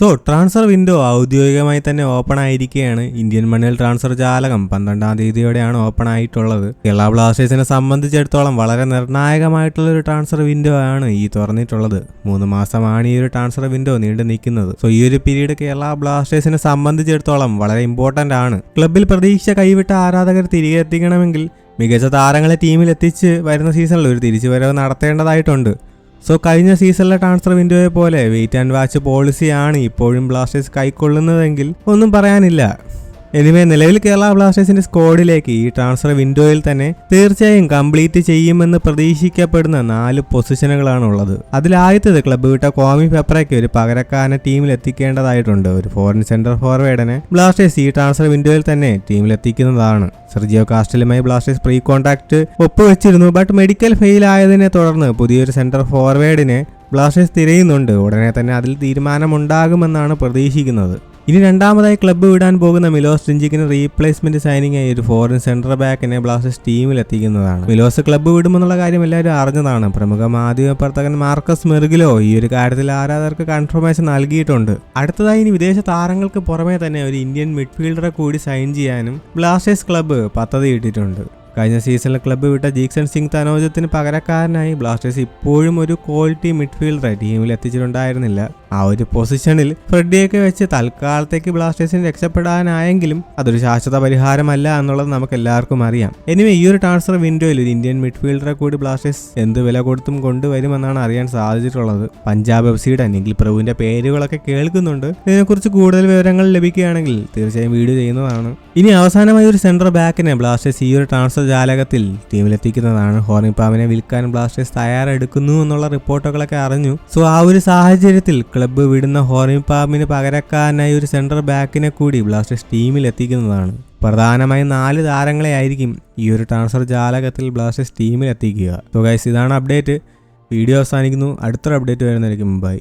So transfer window ഔദ്യോഗികമായി തന്നെ open ആയിരിക്കുകയാണ്. ഇന്ത്യൻ മണ്ണിൽ ട്രാൻസ്ഫർ ജാലകം പന്ത്രണ്ടാം തീയതിയോടെയാണ് ഓപ്പൺ ആയിട്ടുള്ളത്. കേരള ബ്ലാസ്റ്റേഴ്സിനെ സംബന്ധിച്ചിടത്തോളം വളരെ നിർണായകമായിട്ടുള്ള ഒരു ട്രാൻസ്ഫർ വിൻഡോ ആണ് ഈ തുറന്നിട്ടുള്ളത്. മൂന്ന് മാസമാണ് ഈ ഒരു ട്രാൻസ്ഫർ വിൻഡോ നീണ്ടു നിൽക്കുന്നത്. സോ ഈ ഒരു പീരീഡ് കേരള ബ്ലാസ്റ്റേഴ്സിനെ സംബന്ധിച്ചിടത്തോളം വളരെ ഇമ്പോർട്ടന്റ് ആണ്. ക്ലബിൽ പ്രതീക്ഷ കൈവിട്ട ആരാധകർ തിരികെ എത്തിക്കണമെങ്കിൽ മികച്ച താരങ്ങളെ ടീമിൽ എത്തിച്ച് വരുന്ന സീസണിൽ ഒരു തിരിച്ചുവരവ് നടത്തേണ്ടതായിട്ടുണ്ട്. സോ കഴിഞ്ഞ സീസണിലെ ട്രാൻസ്ഫർ വിൻഡോയെ പോലെ വെയിറ്റ് ആൻഡ് വാച്ച് പോളിസിയാണ് ഇപ്പോഴും ബ്ലാസ്റ്റേഴ്സ് കൈക്കൊള്ളുന്നതെങ്കിൽ ഒന്നും പറയാനില്ല. എനിവേ നിലവിൽ കേരള ബ്ലാസ്റ്റേഴ്സിന്റെ സ്ക്വാഡിലേക്ക് ഈ ട്രാൻസ്ഫർ വിൻഡോയിൽ തന്നെ തീർച്ചയായും കംപ്ലീറ്റ് ചെയ്യുമെന്ന് പ്രതീക്ഷിക്കപ്പെടുന്ന നാല് പൊസിഷനുകളാണ് ഉള്ളത് അതിലാദ്യത്തേത് ക്ലബ്ബ് വിട്ട കോമി പെപ്പറയ്ക്ക് ഒരു പകരക്കാരനെ ടീമിൽ എത്തിക്കേണ്ടതായിട്ടുണ്ട്. ഒരു ഫോറിൻ സെന്റർ ഫോർവേഡിനെ ബ്ലാസ്റ്റേഴ്സ് ഈ ട്രാൻസ്ഫർ വിൻഡോയിൽ തന്നെ ടീമിൽ എത്തിക്കുന്നതാണ്. സെർജിയോ കാസ്റ്റലുമായി ബ്ലാസ്റ്റേഴ്സ് പ്രീ കോൺടാക്ട് ഒപ്പുവെച്ചിരുന്നു. ബട്ട് മെഡിക്കൽ ഫെയിൽ ആയതിനെ തുടർന്ന് പുതിയൊരു സെന്റർ ഫോർവേഡിനെ ബ്ലാസ്റ്റേഴ്സ് തിരയുന്നുണ്ട്. ഉടനെ തന്നെ അതിൽ തീരുമാനമുണ്ടാകുമെന്നാണ് പ്രതീക്ഷിക്കുന്നത്. ഇനി രണ്ടാമതായി ക്ലബ്ബ് വിടാൻ പോകുന്ന മിലോസ് ജിഞ്ചിക്കിന് റീപ്ലേസ്മെന്റ് സൈനിങ് ആയി ഒരു ഫോറിൻ സെന്റർ ബാക്കിനെ ബ്ലാസ്റ്റേഴ്സ് ടീമിൽ എത്തിക്കുന്നതാണ്. മിലോസ് ക്ലബ്ബ് വിടുമെന്നുള്ള കാര്യം എല്ലാവരും അറിഞ്ഞതാണ്. പ്രമുഖ മാധ്യമ പ്രവർത്തകൻ മാർക്കസ് മെർഗിലോ ഈ ഒരു കാര്യത്തിൽ ആരാധകർക്ക് കൺഫർമേഷൻ നൽകിയിട്ടുണ്ട്. അടുത്തതായി ഇനി വിദേശ താരങ്ങൾക്ക് പുറമെ തന്നെ ഒരു ഇന്ത്യൻ മിഡ്ഫീൽഡറെ കൂടി സൈൻ ചെയ്യാനും ബ്ലാസ്റ്റേഴ്സ് ക്ലബ്ബ് പദ്ധതിയിട്ടിട്ടുണ്ട് കഴിഞ്ഞ സീസണിൽ ക്ലബ്ബ് വിട്ട ജീക്സൺ സിംഗ് തനോജത്തിന് പകരക്കാരനായി ബ്ലാസ്റ്റേഴ്സ് ഇപ്പോഴും ഒരു ക്വാളിറ്റി മിഡ്ഫീൽഡറെ ടീമിൽ എത്തിച്ചിട്ടുണ്ടായിരുന്നില്ല. ആ ഒരു പൊസിഷനിൽ ഫ്രെഡിയൊക്കെ വെച്ച് തൽക്കാലത്തേക്ക് ബ്ലാസ്റ്റേഴ്സിന് രക്ഷപ്പെടാനായെങ്കിലും അതൊരു ശാശ്വത പരിഹാരമല്ല എന്നുള്ളത് നമുക്ക് എല്ലാവർക്കും അറിയാം. എനിവേ ഈ ഒരു ട്രാൻസ്ഫർ വിൻഡോയിൽ ഒരു ഇന്ത്യൻ മിഡ്ഫീൽഡറെ കൂടി ബ്ലാസ്റ്റേഴ്സ് എന്ത് വില കൊടുത്തും കൊണ്ടുവരുമെന്നാണ് അറിയാൻ സാധിച്ചിട്ടുള്ളത്. പഞ്ചാബ് എഫ് സിയുടെ അല്ലെങ്കിൽ പ്രഭുവിന്റെ പേരുകളൊക്കെ കേൾക്കുന്നുണ്ട്. ഇതിനെക്കുറിച്ച് കൂടുതൽ വിവരങ്ങൾ ലഭിക്കുകയാണെങ്കിൽ തീർച്ചയായും വീഡിയോ ചെയ്യുന്നതാണ്. ഇനി അവസാനമായി ഒരു സെൻട്രൽ ബാക്കിനെ ബ്ലാസ്റ്റേഴ്സ് ഈ ഒരു ട്രാൻസ്ഫർ ജാലകത്തിൽ ടീമിലെത്തിക്കുന്നതാണ്. ഹോർണിപ്പാമിനെ വിൽക്കാൻ ബ്ലാസ്റ്റേഴ്സ് തയ്യാറെടുക്കുന്നു എന്നുള്ള റിപ്പോർട്ടുകളൊക്കെ അറിഞ്ഞു. സോ ആ ഒരു സാഹചര്യത്തിൽ ക്ലബ്ബ് വിടുന്ന ഹോർമി പാമ്പിന് പകരക്കാരനായി ഒരു സെൻട്രൽ ബാക്കിനെ കൂടി ബ്ലാസ്റ്റേഴ്സ് ടീമിൽ എത്തിക്കുന്നതാണ്. പ്രധാനമായും നാല് താരങ്ങളെ ആയിരിക്കും ഈ ഒരു ട്രാൻസ്ഫർ ജാലകത്തിൽ ബ്ലാസ്റ്റേഴ്സ് ടീമിൽ എത്തിക്കുക. സോ ഗൈസ് ഇതാണ് അപ്ഡേറ്റ് വീഡിയോ അവസാനിക്കുന്നു. അടുത്തൊരു അപ്ഡേറ്റ് വരുന്നതായിരിക്കും. ബൈ